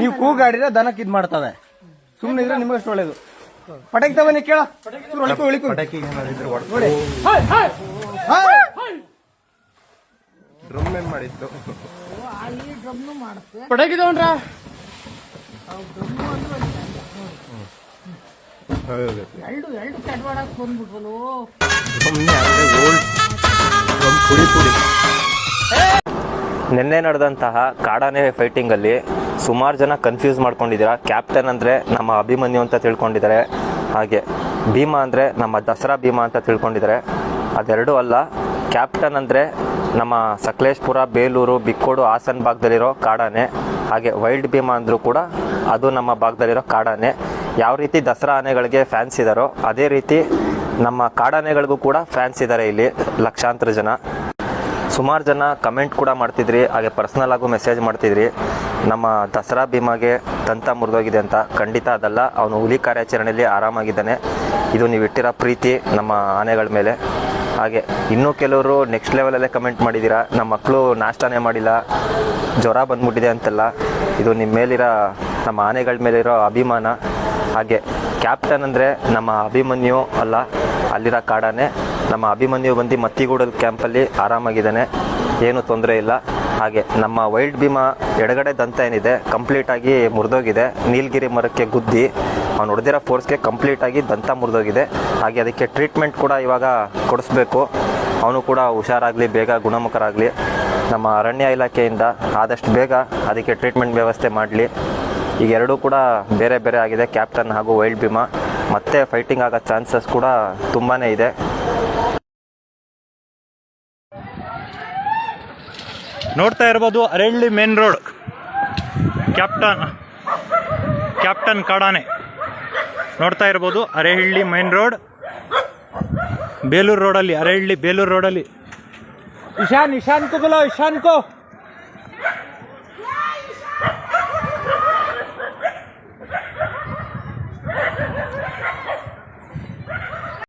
ನೀವು ಕೂಗಾಡಿದ್ರೆ ದನಕ್ಕೆ ಇದ್ ಮಾಡ್ತದೆ ಸುಮ್ಮನೆ ಇದ್ರೆ ನಿಮಗಷ್ಟು ಒಳ್ಳೇದು. ಪಟಾಕಿ ತಗೊಂಡಿ ಕೇಳ. ಒಳಿಕು ಒಳಿಕು ನೋಡಿ. ಡ್ರಮ್ ಏನ್ ಮಾಡಿತ್ತು ಅಲ್ಲಿ ಪಟಾಕಿ ತಗೊಂಡ್ರ? ಎರಡು ಬಂದ್ಬಿಟ್ವಲ್ಲೋ. ನಿನ್ನೆ ನಡೆದಂತಹ ಕಾಡಾನೆ ಫೈಟಿಂಗಲ್ಲಿ ಸುಮಾರು ಜನ ಕನ್ಫ್ಯೂಸ್ ಮಾಡ್ಕೊಂಡಿದ್ದೀರಾ? ಕ್ಯಾಪ್ಟನ್ ಅಂದರೆ ನಮ್ಮ ಅಭಿಮನ್ಯು ಅಂತ ತಿಳ್ಕೊಂಡಿದ್ದಾರೆ. ಹಾಗೆ ಭೀಮಾ ಅಂದರೆ ನಮ್ಮ ದಸರಾ ಭೀಮಾ ಅಂತ ತಿಳ್ಕೊಂಡಿದ್ದಾರೆ. ಅದೆರಡೂ ಅಲ್ಲ ಕ್ಯಾಪ್ಟನ್ ಅಂದರೆ ನಮ್ಮ ಸಕಲೇಶ್ಪುರ, ಬೇಲೂರು, ಬಿಕ್ಕೋಡು, ಹಾಸನ ಭಾಗದಲ್ಲಿರೋ ಕಾಡಾನೆ. ಹಾಗೆ ವೈಲ್ಡ್ ಭೀಮಾ ಅಂದರೂ ಕೂಡ ಅದು ನಮ್ಮ ಭಾಗದಲ್ಲಿರೋ ಕಾಡಾನೆ. ಯಾವ ರೀತಿ ದಸರಾ ಆನೆಗಳಿಗೆ ಫ್ಯಾನ್ಸ್ ಇದ್ದಾರೋ ಅದೇ ರೀತಿ ನಮ್ಮ ಕಾಡಾನೆಗಳಿಗೂ ಕೂಡ ಫ್ಯಾನ್ಸ್ ಇದ್ದಾರೆ ಇಲ್ಲಿ ಲಕ್ಷಾಂತರ ಜನ. ಸುಮಾರು ಜನ ಕಮೆಂಟ್ ಕೂಡ ಮಾಡ್ತಿದ್ರಿ, ಹಾಗೆ ಪರ್ಸ್ನಲ್ ಆಗು ಮೆಸೇಜ್ ಮಾಡ್ತಿದ್ರಿ. ನಮ್ಮ ದಸರಾ ಭೀಮಾಗೆ ದಂತ ಮುರಿದೋಗಿದೆ ಅಂತ ಖಂಡಿತ ಅದಲ್ಲ. ಅವನು ಹುಲಿ ಕಾರ್ಯಾಚರಣೆಯಲ್ಲಿ ಆರಾಮಾಗಿದ್ದಾನೆ. ಇದು ನೀವು ಇಟ್ಟಿರೋ ಪ್ರೀತಿ ನಮ್ಮ ಆನೆಗಳ ಮೇಲೆ. ಹಾಗೆ ಇನ್ನೂ ಕೆಲವರು ನೆಕ್ಸ್ಟ್ ಲೆವೆಲಲ್ಲೇ ಕಮೆಂಟ್ ಮಾಡಿದ್ದೀರಾ, ನಮ್ಮ ಮಕ್ಕಳು ನಾಷ್ಟಾನೇ ಮಾಡಿಲ್ಲ, ಜ್ವರ ಬಂದ್ಬಿಟ್ಟಿದೆ ಅಂತೆಲ್ಲ. ಇದು ನಿಮ್ಮ ಮೇಲಿರೋ, ನಮ್ಮ ಆನೆಗಳ ಮೇಲಿರೋ ಅಭಿಮಾನ. ಹಾಗೆ ಕ್ಯಾಪ್ಟನ್ ಅಂದರೆ ನಮ್ಮ ಅಭಿಮನ್ಯು ಅಲ್ಲ, ಅಲ್ಲಿರೋ ಕಾಡಾನೆ. ನಮ್ಮ ಅಭಿಮನ್ಯು ಬಂದು ಮತ್ತಿಗೂಡಲ್ ಕ್ಯಾಂಪಲ್ಲಿ ಆರಾಮಾಗಿದ್ದಾನೆ. ಏನು ತೊಂದರೆ ಇಲ್ಲ. ಹಾಗೆ ನಮ್ಮ ವೈಲ್ಡ್ ಭೀಮಾ ಎಡಗಡೆ ದಂತ ಏನಿದೆ, ಕಂಪ್ಲೀಟಾಗಿ ಮುರಿದೋಗಿದೆ. ನೀಲಗಿರಿ ಮರಕ್ಕೆ ಗುದ್ದಿ ಅವ್ನು ಹೊಡೆದಿರೋ ಫೋರ್ಸ್ಗೆ ಕಂಪ್ಲೀಟಾಗಿ ದಂತ ಮುರಿದೋಗಿದೆ. ಹಾಗೆ ಅದಕ್ಕೆ ಟ್ರೀಟ್ಮೆಂಟ್ ಕೂಡ ಇವಾಗ ಕೊಡಿಸ್ಬೇಕು. ಅವನು ಕೂಡ ಹುಷಾರಾಗಲಿ, ಬೇಗ ಗುಣಮುಖರಾಗಲಿ. ನಮ್ಮ ಅರಣ್ಯ ಇಲಾಖೆಯಿಂದ ಆದಷ್ಟು ಬೇಗ ಅದಕ್ಕೆ ಟ್ರೀಟ್ಮೆಂಟ್ ವ್ಯವಸ್ಥೆ ಮಾಡಲಿ. ಈಗ ಎರಡೂ ಕೂಡ ಬೇರೆ ಬೇರೆ ಆಗಿದೆ. ಕ್ಯಾಪ್ಟನ್ ಹಾಗೂ ವೈಲ್ಡ್ ಭೀಮಾ. ಮತ್ತೆ ಫೈಟಿಂಗ್ ಆಗೋ ಚಾನ್ಸಸ್ ಕೂಡ ತುಂಬಾ ಇದೆ. ನೋಡ್ತಾ ಇರ್ಬೋದು Aralli main road. Captain captain ಕಾಡಾನೆ. ನೋಡ್ತಾ ಇರ್ಬೋದು ಅರೆಹಳ್ಳಿ ಮೇನ್ ರೋಡ್. ಬೇಲೂರು ರೋಡಲ್ಲಿ ಅರೆಹಳ್ಳಿ ಬೇಲೂರು ರೋಡಲ್ಲಿ. ಇಶಾನ್ ಇಶಾನ್ ಕೋ ಬಲೋ ಇಶಾನ್ ಕೋ